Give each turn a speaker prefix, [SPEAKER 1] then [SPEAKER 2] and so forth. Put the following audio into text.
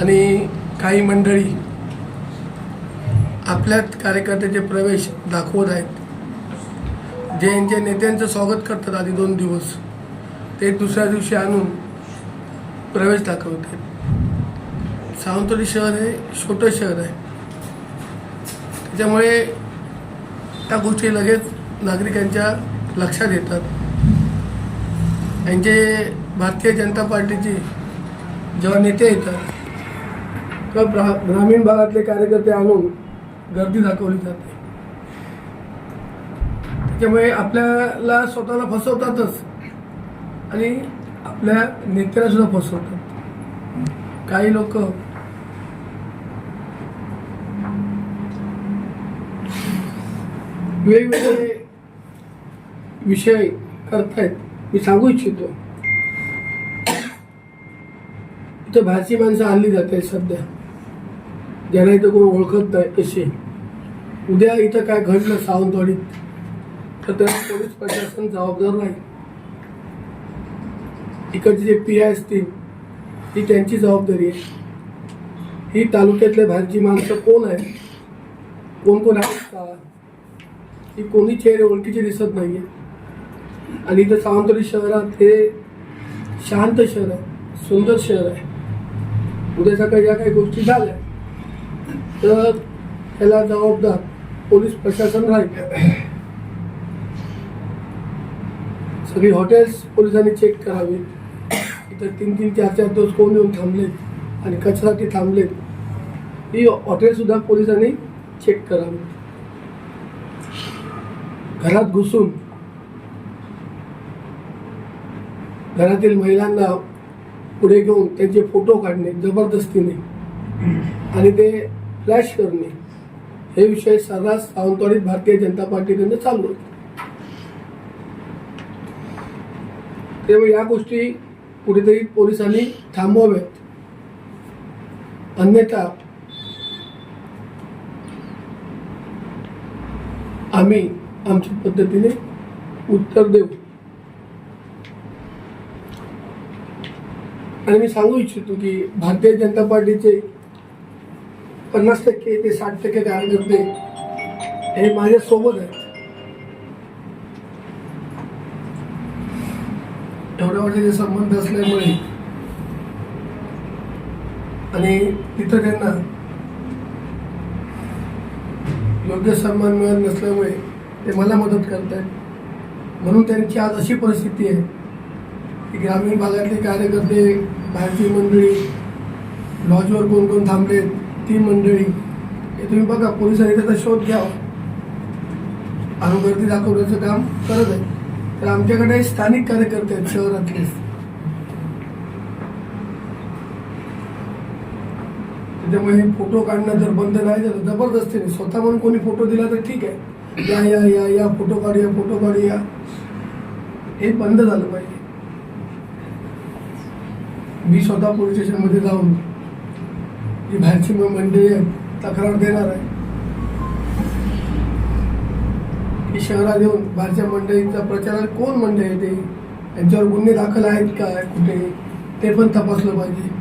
[SPEAKER 1] आणि काही मंडळी आपल्याच कार्यकर्त्याचे प्रवेश दाखवत आहेत. जे यांच्या नेत्यांचं स्वागत करतात आधी दोन दिवस ते दुसऱ्या दिवशी आणून प्रवेश दाखवत आहेत. सावंतवाडी शहर हे छोटं शहर आहे. त्याच्यामुळे त्या गोष्टी लगेच नागरिकांच्या लक्षात येतात. यांचे भारतीय जनता पार्टीचे जेव्हा नेते येतात का ग्रामीण भागातले कार्यकर्ते आणून गर्दी दाखवली जाते. त्याच्यामुळे आपल्याला स्वतःला फसवतातच. आणि आपल्या नेत्याला सुद्धा फसवतात. काही लोक वेगवेगळे विषय करतायत. मी सांगू इच्छितो. इथं भाषी माणसं आणली जात आहेत सध्या. ज्यांना इथं कोण ओळखत नाही तसे. उद्या इथं काय घडलं सावंतवाडीत? तर त्याला पोलीस प्रशासन जबाबदार नाही. इकडचे जे पी आय असतील ही त्यांची जबाबदारी आहे. ही तालुक्यातल्या बाहेरची माणसं कोण आहे कोण कोण आहेत? का ही कोणी चेहरे ओळखीचे दिसत नाही आहे आणि इथं सावंतवाडी शहरात हे शांत शहर आहे सुंदर शहर आहे. उद्या सकाळी ज्या काही गोष्टी झाल्या. तर त्याला जबाबदार पोलीस प्रशासन राहील. सगळी हॉटेल्स पोलिसांनी चेक करावी इतर तीन तीन चार चार दिवस कोण येऊन थांबलेत आणि कचराटी थांबलेत ही हॉटेलसुद्धा पोलिसांनी चेक करावी. घरात घुसून घरातील महिलांना पुढे घेऊन त्यांचे फोटो काढणे जबरदस्तीने. आणि ते फ्लॅश करणे. हे विषय सर्रास सावंतवाडीत भारतीय जनता पार्टीकडनं चालू होते. त्यामुळे या गोष्टी कुठेतरी पोलिसांनी थांबवाव्यात. अन्यथा आम्ही आमच्या पद्धतीने उत्तर देऊ. आणि मी सांगू इच्छितो की भारतीय जनता पार्टीचे पन्नास टक्के ते साठ टक्के कार्यकर्ते हे माझ्या सोबत आहेत. एवढ्या वर्षाचे संबंध असल्यामुळे आणि तिथं त्यांना योग्य सन्मान मिळत नसल्यामुळे ते मला मदत करत म्हणून त्यांची आज अशी परिस्थिती आहे की ग्रामीण भागातले कार्यकर्ते भारतीय मंडळी लॉजवर कोण कोण थांबलेत ती मंडळी हे तुम्ही बघा पोलिसांनी त्याचा शोध घ्यावा. आणि गर्दी दाखवण्याचं काम करत आहे. तर आमच्याकडे स्थानिक कार्यकर्ते आहेत शहरातले. त्याच्यामुळे फोटो काढणं जर बंद नाही झालं जबरदस्तीने स्वतः म्हणून कोणी फोटो दिला तर ठीक आहे. या या या या फोटो काढूया फोटो काढूया. हे बंद झालं पाहिजे. मी स्वतः पोलीस स्टेशनमध्ये जाऊन जी बाहेरची मंडळी आहे तक्रार देणार आहे. की शहरात येऊन बाहेरच्या मंडळींचा प्रचार कोण मंडळी आहे ते यांच्यावर गुन्हे दाखल आहेत का? कुठे? ते पण तपासलं पाहिजे.